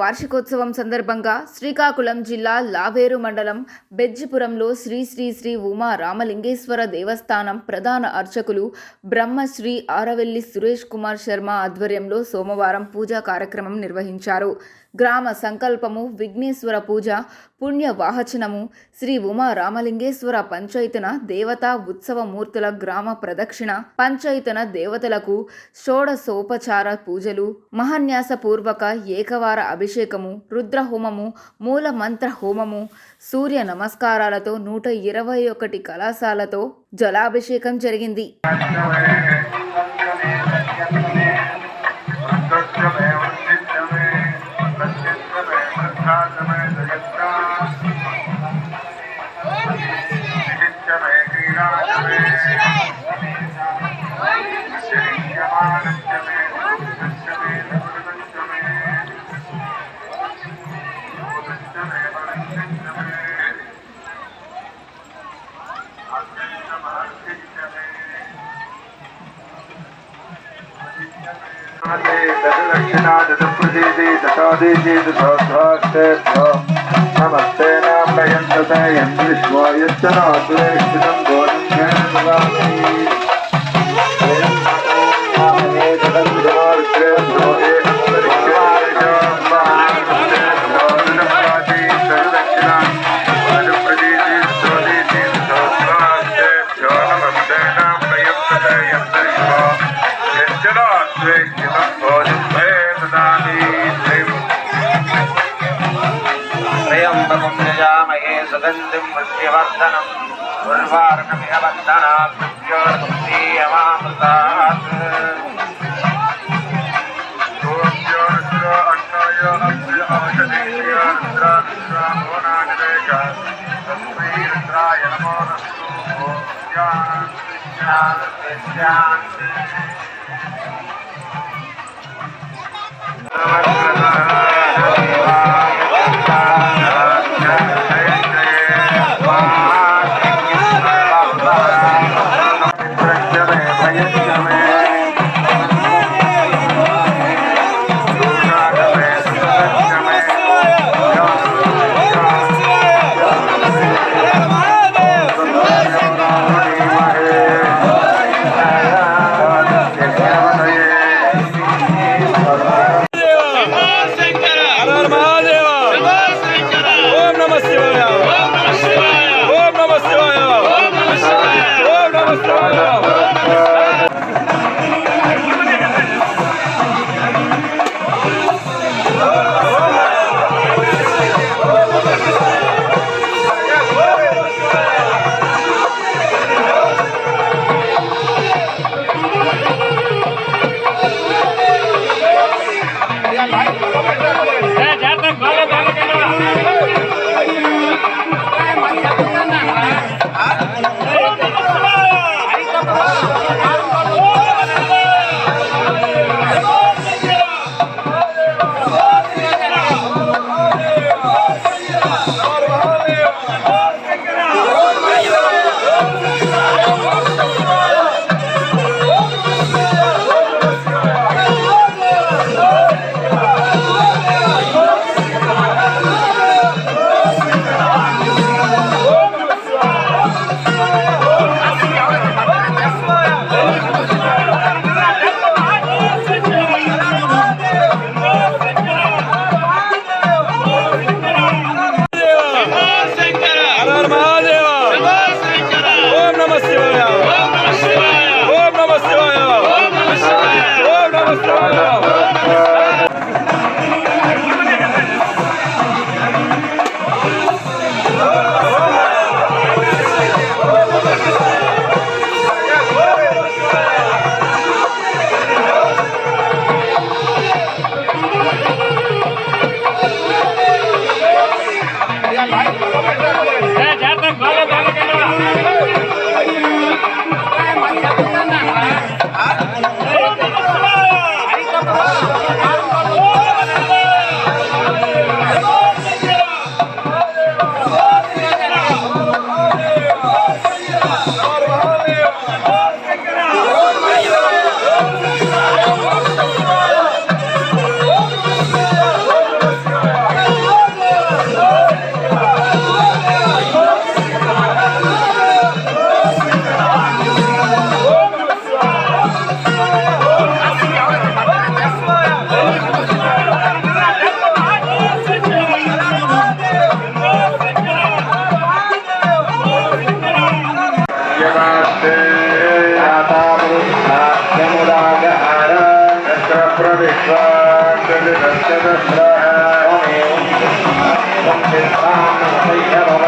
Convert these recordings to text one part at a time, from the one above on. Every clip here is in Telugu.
వార్షికోత్సవం సందర్భంగా శ్రీకాకుళం జిల్లా లావేరు మండలం బెజ్జిపురంలో శ్రీ శ్రీ శ్రీ ఉమా రామలింగేశ్వర దేవస్థానం ప్రధాన అర్చకులు బ్రహ్మశ్రీ ఆరవెల్లి సురేష్ కుమార్ శర్మ ఆధ్వర్యంలో సోమవారం పూజా కార్యక్రమం నిర్వహించారు. గ్రామ సంకల్పము విఘ్నేశ్వర పూజ పుణ్య వాహచనము శ్రీ ఉమా రామలింగేశ్వర పంచాయతన దేవతా ఉత్సవ మూర్తుల గ్రామ ప్రదక్షిణ పంచాయతన దేవతలకు షోడసోపచార పూజలు మహాన్యాసపూర్వక ఏకవార అభిషేకము రుద్ర హోమము మూల మంత్ర హోమము సూర్య నమస్కారాలతో నూట ఇరవై ఒకటి కళాశాలతో జలాభిషేకం జరిగింది दशलक्षिणा दशप्रदेशे दशादेशे दशाध्वाष्टेभ्यो नमस्ते नाम्नयन्ततयन् विश्वायश्च नाद्वेष्टितं गोरं புஷ்யவர்த்தனம் உள்வாரணமிகவர்த்தனாத் புஷ்யோர்புஷ்யமாமிருதாத் Namaste. Vamos,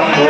Rambo.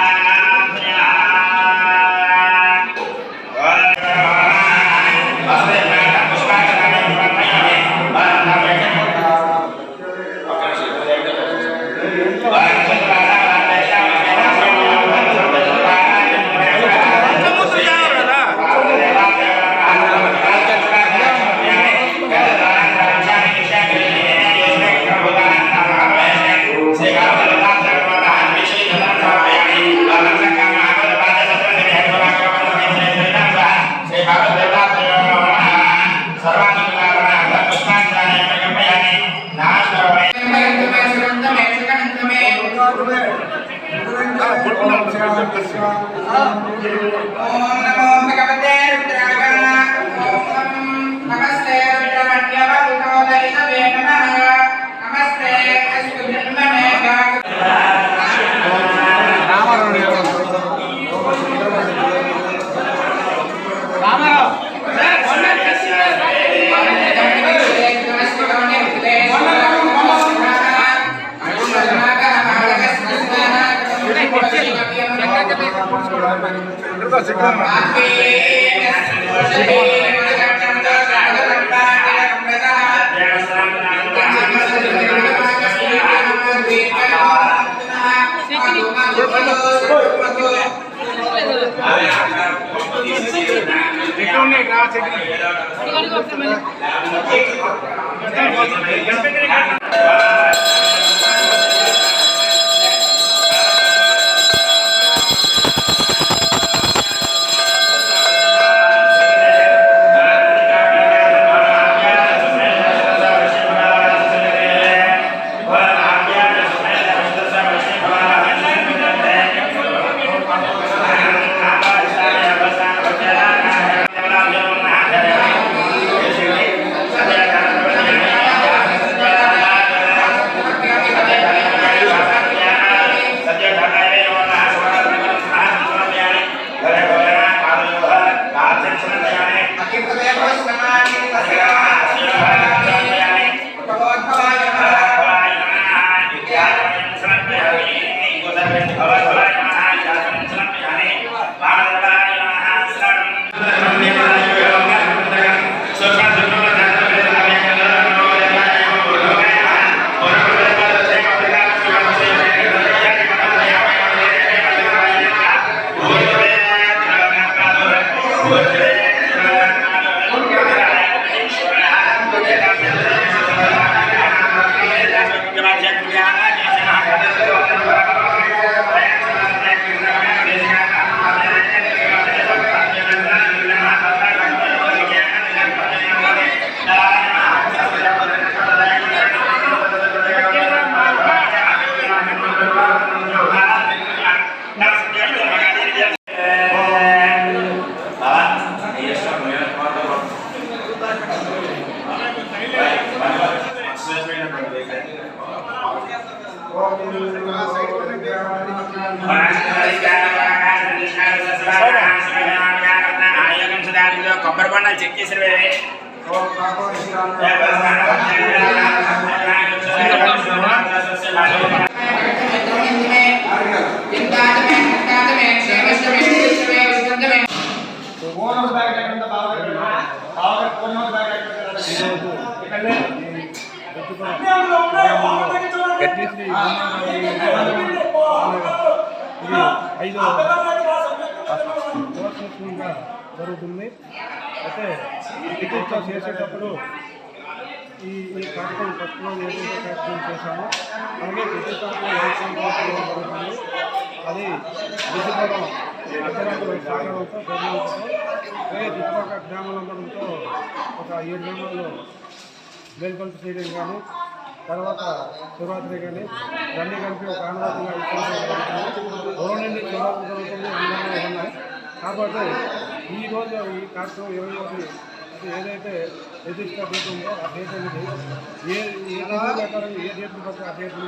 కొబ్బరి బండాలు చెక్ చేసిన గట్టి ఐదు దివసంగా జరుగుతుంది అయితే టికెట్ చేసేటప్పుడు ఈ ఈ కార్యక్రమం ఫస్ట్లో ఏదైతే కార్యక్రమం చేశామో అలాగే ప్రతి కార్యక్రమం ఏ కార్యక్రమం జరుగుతుంది అది విజయపురం అర్ధరాత్రి సాగరంతో గవర్నమెంట్తో అలాగే చుట్టుపక్కల గ్రామాలందరంతో ఒక ఏడు గ్రామాల్లో మేల్కొల్పు చేయడం కానీ తర్వాత శివరాత్రి కానీ ఇవన్నీ కలిపి ఒక ఆనవాయితీగా ఇచ్చేసి నుండి శివరాత్రి జరుగుతుంది అన్నీ ఉన్నాయి. కాబట్టి ఈ రోజు ఈ కార్యక్రమం ఇరవై ఒకటి అది ఏదైతే నిర్దిష్ట డేట్ ఉందో ఆ డేట్ అనేది ఏ ఏ ప్రకారం ఏ డేట్ బట్టి ఆ డేట్ని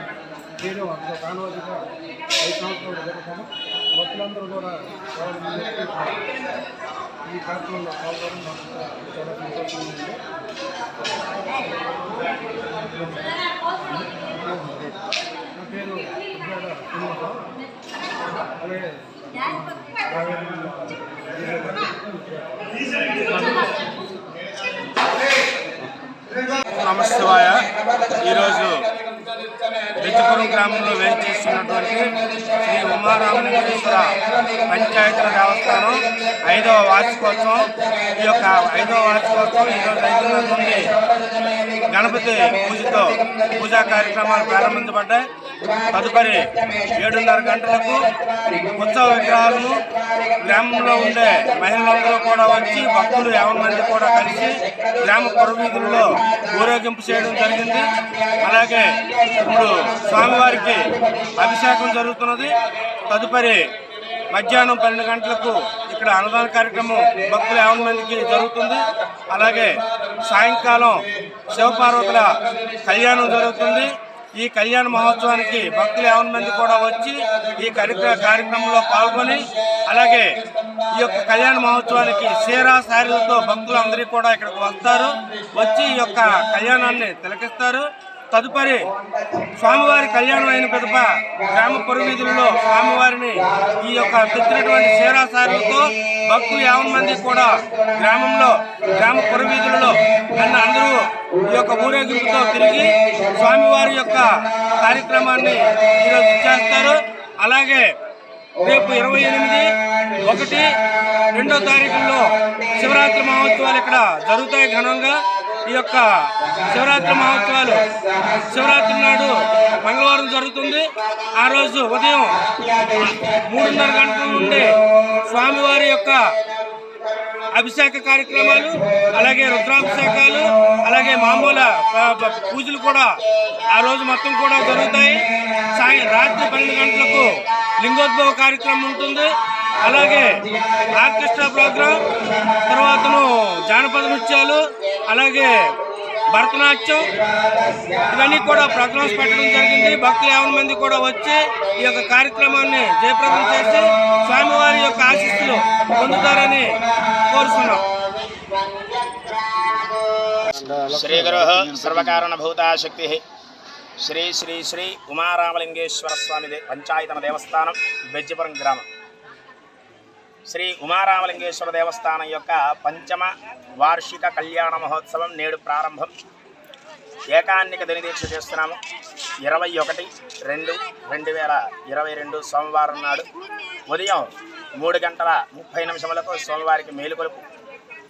చేయడం అందులో ఆనవాయితీగా ఐదు సంవత్సరాలు జరుగుతాము. భక్తులందరూ కూడా చాలా ఈ కార్యక్రమంలో పాల్గొనడం మాకు చాలా సంతోషంగా ఉంది. నా పేరు అలాగే నమశివాయ ఈరోజు బెజ్జపురం గ్రామంలో వేయించేస్తున్నటువంటి శ్రీ ఉమారామలింగేశ్వర పంచాయతీల దేవస్థానం ఐదవ వార్షికోత్సవం. ఈ యొక్క ఐదవ వార్షికోత్సవం ఈరోజు ఐదున్నర నుండి గణపతి పూజతో పూజా కార్యక్రమాలు ప్రారంభించబడ్డాయి. తదుపరి ఏడున్నర గంటలకు ఉత్సవ విగ్రహాలను గ్రామంలో ఉండే మహిళలందరూ కూడా వచ్చి భక్తులు యాభై మంది కూడా కలిసి గ్రామ పురవీధుల్లో ఊరేగింపు చేయడం జరిగింది. అలాగే ఇప్పుడు స్వామివారికి అభిషేకం జరుగుతున్నది. తదుపరి మధ్యాహ్నం పన్నెండు గంటలకు ఇక్కడ అన్నదాన కార్యక్రమం భక్తులు యాభై మందికి జరుగుతుంది. అలాగే సాయంకాలం శివపార్వతుల కళ్యాణం జరుగుతుంది. ఈ కళ్యాణ మహోత్సవానికి భక్తులు యాభై మంది కూడా వచ్చి ఈ కార్యక్రమ కార్యక్రమంలో పాల్గొని అలాగే ఈ యొక్క కళ్యాణ మహోత్సవానికి సీరా సారీలతో భక్తులు అందరికీ కూడా ఇక్కడికి వస్తారు. వచ్చి ఈ యొక్క కళ్యాణాన్ని తిలకిస్తారు. తదుపరి స్వామివారి కళ్యాణం అయిన పిదప గ్రామ పొరువీధుల్లో స్వామివారిని ఈ యొక్క తెచ్చినటువంటి క్షీరాసారులతో భక్తులు యాభై మంది కూడా గ్రామంలో గ్రామ పొరువీధులలో నన్ను అందరూ ఈ యొక్క ఊరేగింపుతో తిరిగి స్వామివారి యొక్క కార్యక్రమాన్ని ఈరోజు చేస్తారు. అలాగే రేపు ఇరవై ఎనిమిది ఒకటి రెండో తారీఖుల్లో శివరాత్రి మహోత్సవాలు ఇక్కడ జరుగుతాయి ఘనంగా. ఈ యొక్క శివరాత్రి మహోత్సవాలు. శివరాత్రి నాడు మంగళవారం జరుగుతుంది. ఆ రోజు ఉదయం మూడున్నర గంటల నుండి స్వామివారి యొక్క అభిషేక కార్యక్రమాలు అలాగే రుద్రాభిషేకాలు అలాగే మామూలు పూజలు కూడా ఆ రోజు మొత్తం కూడా జరుగుతాయి. సాయం రాత్రి పన్నెండు గంటలకు లింగోద్భవ కార్యక్రమం ఉంటుంది. అలాగే ఆర్కెస్ట్రా ప్రోగ్రాం తర్వాతను జానపద నృత్యాలు అలాగే భరతనాట్యం ఇవన్నీ కూడా ప్రోగ్రామ్స్ పెట్టడం జరిగింది. భక్తులు యాభై మంది కూడా వచ్చి ఈ యొక్క కార్యక్రమాన్ని జయప్రదం చేసి స్వామివారి యొక్క ఆశీస్సులు పొందుతారని కోరుతున్నాం. శ్రీ గురు సర్వకారణ భూతాశక్తి శ్రీ శ్రీ శ్రీ ఉమారామలింగేశ్వర స్వామిదే పంచాయతన దేవస్థానం బెజ్జిపురం గ్రామం. శ్రీ ఉమారామలింగేశ్వర దేవస్థానం యొక్క పంచమ వార్షిక కళ్యాణ మహోత్సవం నేడు ప్రారంభం. ఏకాన్నిక దినదీక్ష చేస్తున్నాము. ఇరవై ఒకటి రెండు రెండు వేల ఇరవై రెండు సోమవారం నాడు ఉదయం మూడు గంటల ముప్పై నిమిషములకు సోమవారికి మేలుకొలుపు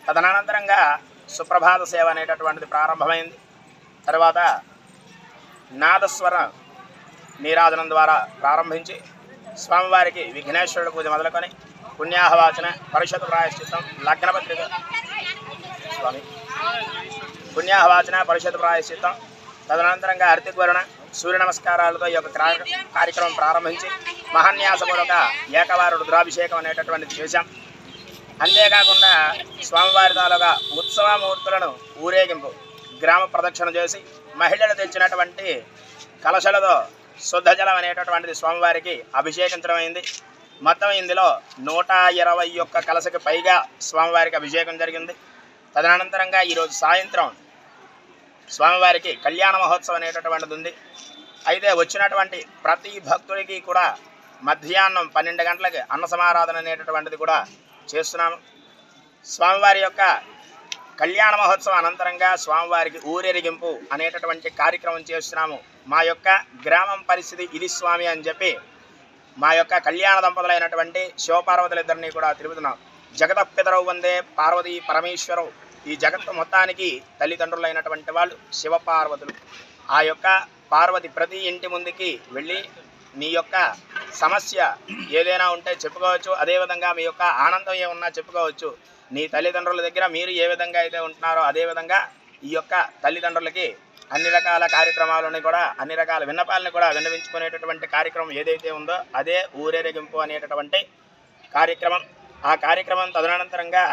తదనంతరంగా సుప్రభాత సేవ అనేటటువంటిది ప్రారంభమైంది. తర్వాత నాదస్వర నీరాజనం ద్వారా ప్రారంభించి స్వామివారికి విఘ్నేశ్వరుడు పూజ మొదలుకొని పుణ్యాహవాచన పరిషత్ ప్రాయశ్చిత్తం లగ్నపత్రిక. స్వామి. పుణ్యాహవాచన పరిషత్ ప్రాయశ్చిత్తం. తదనంతరంగా అర్తిగ్వరుణ సూర్య నమస్కారాలతో ఈ యొక్క కార్యక్రమం ప్రారంభించి మహాన్యాసపూర్వక ఏకవారు రుద్రాభిషేకం అనేటటువంటిది చేశాం. అంతేకాకుండా స్వామివారి తాలూకా ఉత్సవమూర్తులను ఊరేగింపు గ్రామ ప్రదక్షిణ చేసి మహిళలు తెచ్చినటువంటి కలశలతో శుద్ధ జలం అనేటటువంటిది స్వామివారికి అభిషేకించడం అయింది. మొత్తం ఇందులో నూట ఇరవై ఒక్క కలశకి పైగా స్వామివారికి అభిషేకం జరిగింది. తదనంతరంగా ఈరోజు సాయంత్రం స్వామివారికి కళ్యాణ మహోత్సవం అనేటటువంటిది ఉంది. అయితే వచ్చినటువంటి ప్రతి భక్తుడికి కూడా మధ్యాహ్నం పన్నెండు గంటలకి అన్న సమారాధన అనేటటువంటిది కూడా చేస్తున్నాము. స్వామివారి యొక్క కళ్యాణ మహోత్సవం అనంతరంగా స్వామివారికి ఊరేగింపు అనేటటువంటి కార్యక్రమం చేస్తున్నాము. మా యొక్క గ్రామం పరిస్థితి ఇది స్వామి అని చెప్పి మా యొక్క కళ్యాణ దంపతులైనటువంటి శివపార్వతులిద్దరిని కూడా తిరుగుతున్నాం. జగతపితరవు వందే పార్వతీ పరమేశ్వరవు. ఈ జగత్తు మొత్తానికి తల్లిదండ్రులైనటువంటి వాళ్ళు శివపార్వతులు. ఆ యొక్క పార్వతి ప్రతి ఇంటి ముందుకి వెళ్ళి నీ యొక్క సమస్య ఏదైనా ఉంటే చెప్పుకోవచ్చు. అదేవిధంగా మీ యొక్క ఆనందం ఏమున్నా చెప్పుకోవచ్చు. నీ తల్లిదండ్రుల దగ్గర మీరు ఏ విధంగా అయితే ఉంటున్నారో అదేవిధంగా ఈ యొక్క తల్లిదండ్రులకి అన్ని రకాల కార్యక్రమాలని కూడా అన్ని రకాల విన్నపాలని కూడా విన్నవించుకునేటటువంటి కార్యక్రమం ఏదైతే ఉందో అదే ఊరేగింపు అనేటటువంటి కార్యక్రమం. ఆ కార్యక్రమం తదనంతరంగా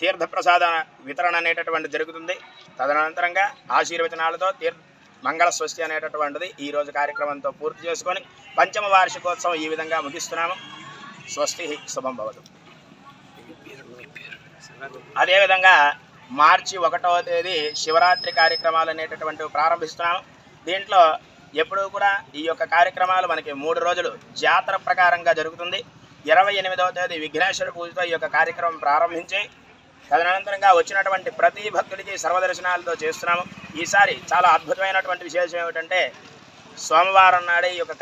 తీర్థప్రసాద వితరణ అనేటటువంటి జరుగుతుంది. తదనంతరంగా ఆశీర్వచనాలతో తీర్థ మంగళ స్వస్తి అనేటటువంటిది ఈ రోజు కార్యక్రమంతో పూర్తి చేసుకొని పంచమ వార్షికోత్సవం ఈ విధంగా ముగిస్తున్నాము. స్వస్తి శుభం భవతు. అదేవిధంగా మార్చి ఒకటవ తేదీ శివరాత్రి కార్యక్రమాలు అనేటటువంటివి ప్రారంభిస్తున్నాము. దీంట్లో ఎప్పుడూ కూడా ఈ యొక్క కార్యక్రమాలు మనకి మూడు రోజులు జాతర ప్రకారంగా జరుగుతుంది. ఇరవై ఎనిమిదవ తేదీ విఘ్నేశ్వర పూజతో ఈ యొక్క కార్యక్రమం ప్రారంభించి తదనంతరంగా వచ్చినటువంటి ప్రతి భక్తుడికి సర్వదర్శనాలతో చేస్తున్నాము. ఈసారి చాలా అద్భుతమైనటువంటి విశేషం ఏమిటంటే సోమవారం నాడే ఈ యొక్క